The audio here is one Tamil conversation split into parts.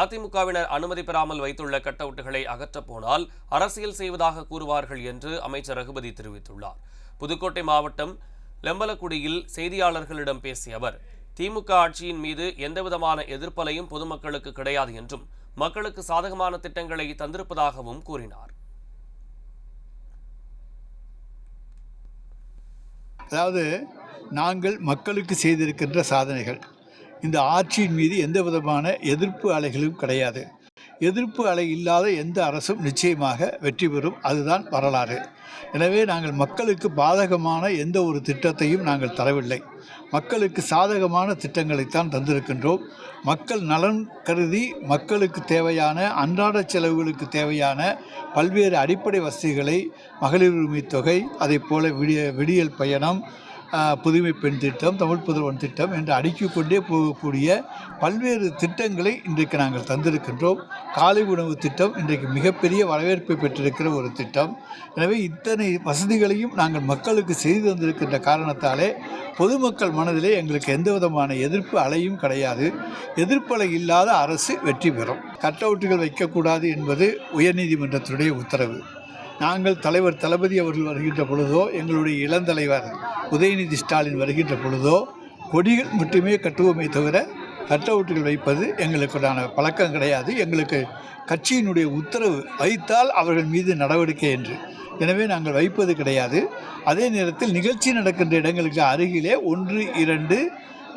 அதிமுகவினர் அனுமதி பெறாமல் வைத்துள்ள கட் அவுட்டுகளை அகற்றப் போனால் அரசியல் செய்வதாக கூறுவார்கள் என்று அமைச்சர் ரகுபதி தெரிவித்துள்ளார். புதுக்கோட்டை மாவட்டம் லெம்பலக்குடியில் செய்தியாளர்களிடம் பேசிய அவர் திமுக ஆட்சியின் மீது எந்தவிதமான எதிர்ப்பலையும் பொதுமக்களுக்கு கிடையாது என்றும் மக்களுக்கு சாதகமான திட்டங்களை தந்திருப்பதாகவும் கூறினார். அதாவது நாங்கள் மக்களுக்கு செய்திருக்கின்ற சாதனைகள். இந்த ஆட்சியின் மீது எந்த விதமான எதிர்ப்பு அலைகளும் கிடையாது. எதிர்ப்பு அலை இல்லாத எந்த அரசும் நிச்சயமாக வெற்றி பெறும். அதுதான் வரலாறு. எனவே நாங்கள் மக்களுக்கு பாதகமான எந்த ஒரு திட்டத்தையும் நாங்கள் தரவில்லை. மக்களுக்கு சாதகமான திட்டங்களைத்தான் தந்திருக்கின்றோம். மக்கள் நலன் கருதி மக்களுக்கு தேவையான அன்றாட செலவுகளுக்கு தேவையான பல்வேறு அடிப்படை வசதிகளை மகளிர் உரிமை தொகை அதை போல விடிய விடியல் பயணம் புதுமை பெண் திட்டம் தமிழ் புதல்வன் திட்டம் என்று அடுக்கிக்கொண்டே போகக்கூடிய பல்வேறு திட்டங்களை இன்றைக்கு நாங்கள் தந்திருக்கின்றோம். காலை உணவு திட்டம் இன்றைக்கு மிகப்பெரிய வரவேற்பை பெற்றிருக்கிற ஒரு திட்டம். எனவே இத்தனை வசதிகளையும் நாங்கள் மக்களுக்கு செய்து தந்திருக்கின்ற காரணத்தாலே பொதுமக்கள் மனதிலே எங்களுக்கு எந்த விதமான எதிர்ப்பு அலையும் கிடையாது. எதிர்ப்பலை இல்லாத அரசு வெற்றி பெறும். கட் அவுட்டுகள் வைக்கக்கூடாது என்பது உயர்நீதிமன்றத்தினுடைய உத்தரவு. நாங்கள் தலைவர் தளபதி அவர்கள் வருகின்ற பொழுதோ எங்களுடைய இளந்தலைவர் உதயநிதி ஸ்டாலின் வருகின்ற பொழுதோ கொடிகள் மட்டுமே கட்டுவோமே தவிர கட் அவுட்டுகள் வைப்பது எங்களுக்குடான பழக்கம் கிடையாது. எங்களுக்கு கட்சியினுடைய உத்தரவு வைத்தால் அவர்கள் மீது நடவடிக்கை என்று. எனவே நாங்கள் வைப்பது கிடையாது. அதே நேரத்தில் நிகழ்ச்சி நடக்கின்ற இடங்களுக்கு அருகிலே ஒன்று இரண்டு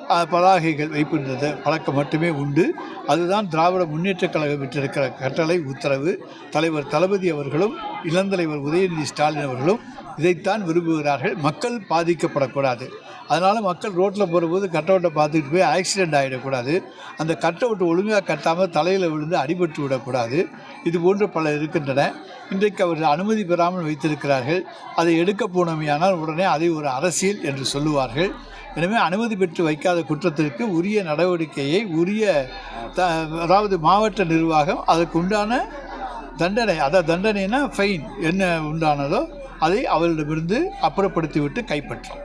பதாகைகள் வைக்கின்றது பழக்கம் மட்டுமே உண்டு. அதுதான் திராவிட முன்னேற்றக் கழகம் விட்டிருக்கிற கட்டளை உத்தரவு. தலைவர் தளபதி அவர்களும் இளந்தலைவர் உதயநிதி ஸ்டாலின் அவர்களும் இதைத்தான் விரும்புகிறார்கள். மக்கள் பாதிக்கப்படக்கூடாது. அதனால் மக்கள் ரோட்டில் போகிறபோது கட் அவுட்டை பார்த்துக்கிட்டு போய் ஆக்சிடெண்ட் ஆகிடக்கூடாது அந்த கட் அவுட் ஒழுங்காக கட்டாமல் தலையில் விழுந்து அடிபட்டு விடக்கூடாது. இது போன்ற பல இருக்கின்றன. இன்றைக்கு அவர்கள் அனுமதி பெறாமல் வைத்திருக்கிறார்கள். அதை எடுக்க போனமையானால் உடனே அதை ஒரு அரசியல் என்று சொல்லுவார்கள். எனவே அனுமதி பெற்று வைக்காத குற்றத்திற்கு உரிய நடவடிக்கையை உரிய த அதாவது மாவட்ட நிர்வாகம் அதற்கு உண்டான தண்டனை அதாவது தண்டனைனா ஃபைன் என்ன உண்டானதோ அதை அவர்களிடமிருந்து அப்புறப்படுத்திவிட்டு கைப்பற்றும்